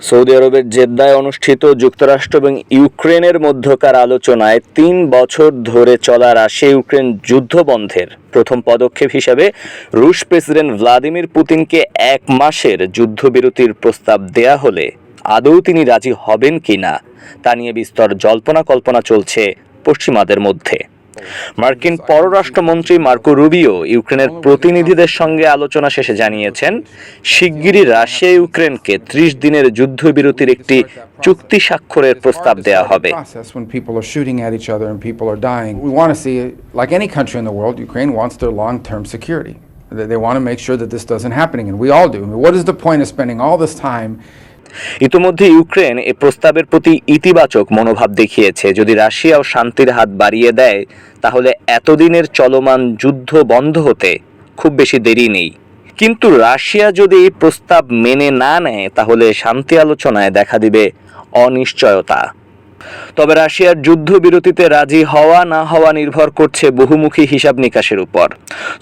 Saudi আরবের জেদ্দায় অনুষ্ঠিত যুক্তরাষ্ট্র এবং ইউক্রেনের মধ্যকার আলোচনায় তিন বছর ধরে চলা রাশিয়া ইউক্রেন যুদ্ধ বন্ধের প্রথম পদক্ষেপ হিসাবে রুশ প্রেসিডেন্ট ভ্লাদিমির পুতিনকে এক মাসের যুদ্ধবিরতির প্রস্তাব দেয়া হলে আদৌ তিনি রাজি হবেন কিনা তা নিয়ে বিস্তর জল্পনা কল্পনা চলছে পশ্চিমাদের মধ্যে। মার্কিন পররাষ্ট্রমন্ত্রী মার্কো রুবিও ইউক্রেনের প্রতিনিধিদের সঙ্গে আলোচনা শেষে জানিয়েছেন শিগগিরই রাশিয়া ইউক্রেনকে ত্রিশ দিনের যুদ্ধবিরতির একটি চুক্তি স্বাক্ষরের প্রস্তাব দেওয়া হবে. They, want to make sure that this doesn't happen, and we all do. I mean, what is the point of spending all this time ইতিমধ্যে ইউক্রেন এ প্রস্তাবের প্রতি ইতিবাচক মনোভাব দেখিয়েছে। যদি রাশিয়াও শান্তির হাত বাড়িয়ে দেয়, তাহলে এতদিনের চলমান যুদ্ধ বন্ধ হতে খুব বেশি দেরি নেই। কিন্তু রাশিয়া যদি এই প্রস্তাব মেনে না নেয়, তাহলে শান্তি আলোচনায় দেখা দিবে অনিশ্চয়তা। তবে রাশিয়ার যুদ্ধবিরতিতে রাজি হওয়া না হওয়া নির্ভর করছে বহুমুখী হিসাব নিকাশের উপর।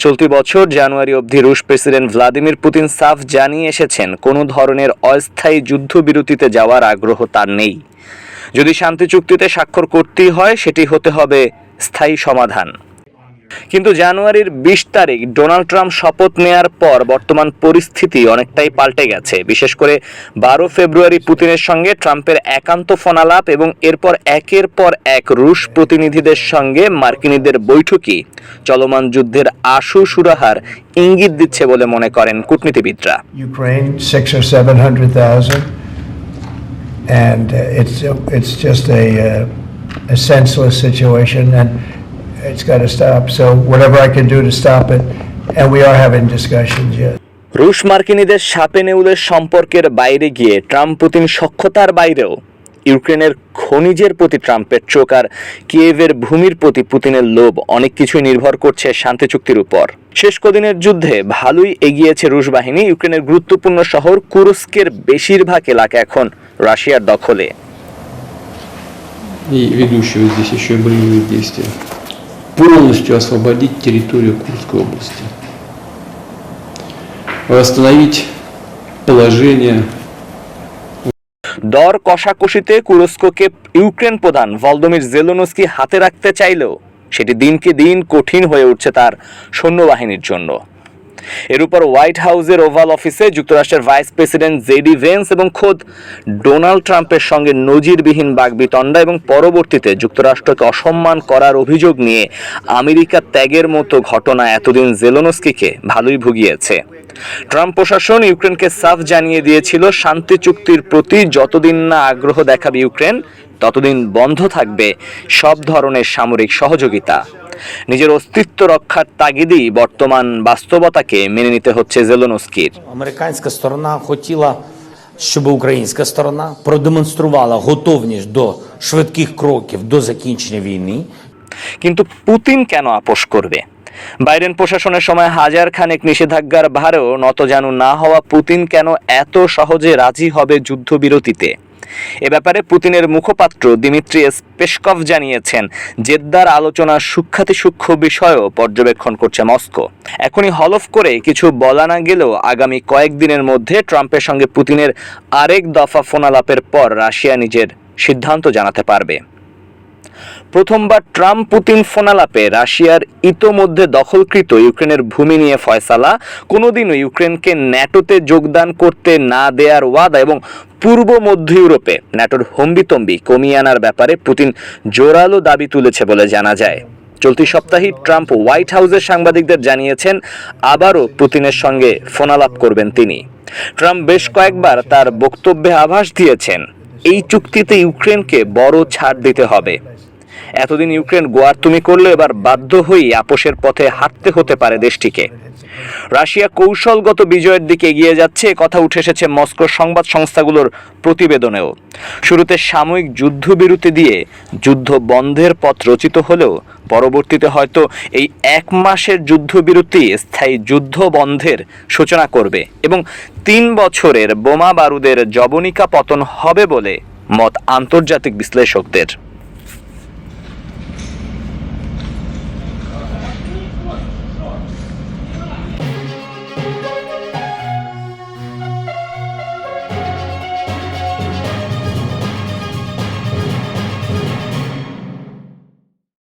চলতি বছর জানুয়ারি অবধি রুশ প্রেসিডেন্ট ভ্লাদিমির পুতিন সাফ জানিয়ে এসেছেন, কোনো ধরনের অস্থায়ী যুদ্ধবিরতিতে যাওয়ার আগ্রহ তার নেই। যদি শান্তি চুক্তিতে স্বাক্ষর করতেই হয়, সেটি হতে হবে স্থায়ী সমাধান। কিন্তু জানুয়ারির বিশ তারিখ ডোনাল্ড ট্রাম্প শপথ নেয়ার পর বর্তমান পরিস্থিতি অনেকটাই পাল্টে গেছে। বিশেষ করে বারো ফেব্রুয়ারি পুতিনের সঙ্গে ট্রাম্পের একান্ত ফোনালাপ এবং এরপর একের পর এক রুশ প্রতিনিধিদের সঙ্গে মার্কিনীদের বৈঠকই চলমান যুদ্ধের আশু সুরাহার ইঙ্গিত দিচ্ছে বলে মনে করেন কূটনীতিবিদরা। and uh, it's it's just a uh, a senseless situation, and it's got to stop. So whatever I can do to stop it, and we are having discussions. Yes. রুশ মার্কিনীদের সাপে নেউলের সম্পর্কের বাইরে গিয়ে ট্রাম্প পুতিন সক্ষতার বাইরেও ইউক্রেনের খনিজের প্রতি ট্রাম্পের চোখ আর কিয়েভের ভূমির প্রতি পুতিনের লোভ অনেক কিছুই নির্ভর করছে শান্তি চুক্তির উপর শেষ কদিনের যুদ্ধে ভালোই এগিয়েছে রুশ বাহিনী ইউক্রেনের গুরুত্বপূর্ণ শহর কুরস্কের বেশিরভাগ এলাকা এখন রাশিয়ার দখলে и ведущего здесь еще и боевые действия. Полностью освободить территорию Курской области. Восстановить положение দর কষাকষিতে কুরস্কোকে ইউক্রেন প্রধান ভলদমির জেলোনস্কি হাতে রাখতে চাইলেও সেটি দিনকে দিন কঠিন হয়ে উঠছে তার সৈন্যবাহিনীর জন্য এর উপর হোয়াইট হাউসের ওভাল অফিসে যুক্তরাষ্ট্রের ভাইস প্রেসিডেন্ট জেডি ভেন্স এবং খোদ ডোনাল্ড ট্রাম্পের সঙ্গে নজিরবিহীন বাগবিতণ্ডা এবং পরবর্তীতে যুক্তরাষ্ট্রকে অসম্মান করার অভিযোগ নিয়ে আমেরিকা ত্যাগের মতো ঘটনা এতদিন জেলোনস্কিকে ভালোই ভুগিয়েছে। ট্রাম্প প্রশাসন ইউক্রেনকে সাফ জানিয়ে দিয়েছিল, শান্তি চুক্তির প্রতি যতদিন না আগ্রহ দেখাবে ইউক্রেন ততদিন বন্ধ থাকবে সব ধরনের সামরিক সহযোগিতা নিজের অস্তিত্ব রক্ষার তাগিদেই বর্তমান বাস্তবতাকে মেনে নিতে হচ্ছে জেলোনস্কির Американська сторона хотіла, щоб українська сторона продемонструвала готовність до швидких кроків до закінчення війни. কিন্তু পুতিন কেন আপোষ করবে বাইডেন প্রশাসনের সময় হাজার খানেক নিষেধাজ্ঞার ভারেও নতজানু না হওয়া পুতিন কেন এত সহজে রাজি হবে যুদ্ধবিরতিতে এ ব্যাপারে পুতিনের মুখপাত্র দিমিত্রিয়াস পেশকভ জানিয়েছেন, জেদ্দার আলোচনার সূক্ষাতি সূক্ষ্ম বিষয়ও পর্যবেক্ষণ করছে মস্কো। এখনই হলফ করে কিছু বলা না গেলেও আগামী কয়েকদিনের মধ্যে ট্রাম্পের সঙ্গে পুতিনের আরেক দফা ফোনালাপের পর রাশিয়া নিজের সিদ্ধান্ত জানাতে পারবে। প্রথমবার ট্রাম্প পুতিন ফোনালাপে রাশিয়ার ইতোমধ্যে দখলকৃত ইউক্রেনের ভূমি নিয়ে ফয়সালা, কোনোদিনও ইউক্রেনকে ন্যাটোতে যোগদান করতে না দেয়ার ওয়াদা এবং পূর্ব মধ্য ইউরোপে ন্যাটোর হম্বিতম্বি কমিয়ে আনার ব্যাপারে পুতিন জোরালো দাবি তুলেছে বলে জানা যায়। চলতি সপ্তাহেই ট্রাম্প হোয়াইট হাউসের সাংবাদিকদের জানিয়েছেন, আবারও পুতিনের সঙ্গে ফোনালাপ করবেন তিনি। ট্রাম্প বেশ কয়েকবার তার বক্তব্যে আভাস দিয়েছেন। এই চুক্তিতে ইউক্রেনকে বড় ছাড় দিতে হবে। এতদিন ইউক্রেন গোয়ার তুমি করলে এবার বাধ্য হয়েই আপোষের পথে হাঁটতে হতে পারে দেশটিকে। রাশিয়া কৌশলগত বিজয়ের দিকে এগিয়ে যাচ্ছে কথা উঠে এসেছে মস্কোর সংবাদ সংস্থাগুলোর প্রতিবেদনেও। শুরুতে সাময়িক যুদ্ধবিরতি দিয়ে যুদ্ধ বন্ধের পথ রচিত হলেও পরবর্তীতে হয়তো এই এক মাসের যুদ্ধবিরতি স্থায়ী যুদ্ধ বন্ধের সূচনা করবে এবং তিন বছরের বোমা বারুদের জবনিকা পতন হবে বলে মত আন্তর্জাতিক বিশ্লেষকদের।